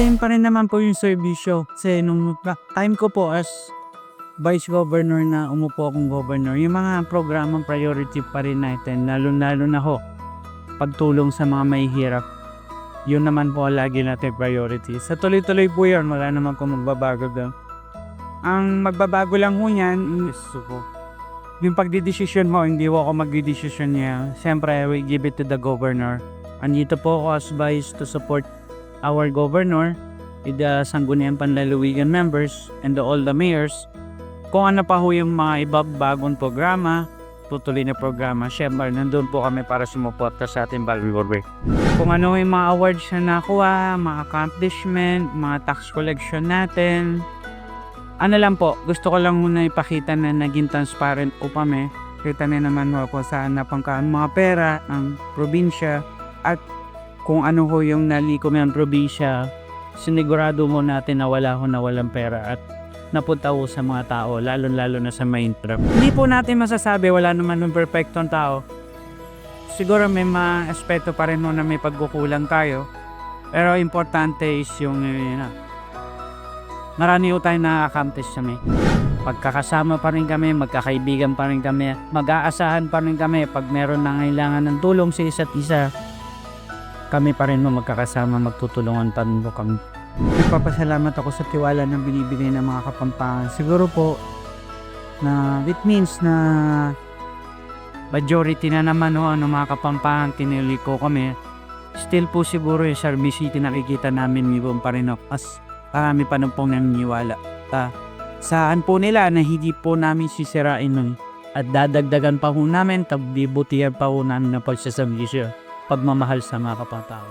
maintain pa rin naman po yung serbisyo. Kasi nung time ko po as Vice Governor na umupo akong Governor, yung mga programang priority pa rin natin, lalo-lalo na ho, pagtulong sa mga mahihirap. Yun naman po lagi natin priority. Sa tuloy-tuloy po yun, wala naman kung magbabago doon. Ang magbabago lang ho yan is po. Yung pagdidesisyon mo, hindi ko ako magdidesisyon niya. Siyempre, will give it to the governor. Andito po ako as vice to support our governor with the Sangguniang Panlalawigan members and the, all the mayors. Kung ano pa ho yung mga iba bagong programa, tutuloy na programa, syempre nandun po kami para sumuporta sa ating Balbiborbe. Kung ano yung mga awards na nakuha, mga accomplishment, mga tax collection natin, ano lang po, gusto ko lang muna ipakita na naging transparent po kami. Kita niyo naman ho kung saan napangkaan mga pera ng probinsya at kung ano ho yung nalikom ng probinsya, sinigurado mo natin na wala ho na walang pera at napunta ho sa mga tao, lalo-lalo na sa main trap. Hindi po natin masasabi, wala naman ng perfectong tao. Siguro may mga aspeto pa rin ho na may pagkukulang tayo. Pero importante is yung yun na, marami ho tayong na-accomplish kami. Pagkakasama pa rin kami, magkakaibigan pa rin kami, mag-aasahan pa rin kami pag meron na ng tulong sa isa't isa. Kami pa rin magkakasama, magtutulungan pa rin po kami. Nagpapasalamat ako sa tiwala na binibigay ng mga kapampangan. Siguro po na it means na majority na naman ho, ng mga kapampangan kiniliko kami. Still po siguro yung Sarmi City nakikita namin yun pa rin. Mas marami pa nung pong naniniwala. Ta, saan po nila na hindi po namin sisirain nun. At dadagdagan pa ho namin, tagbibutihan pa ho namin ng pagsasabisyo, pagmamahal sa mga kapatao.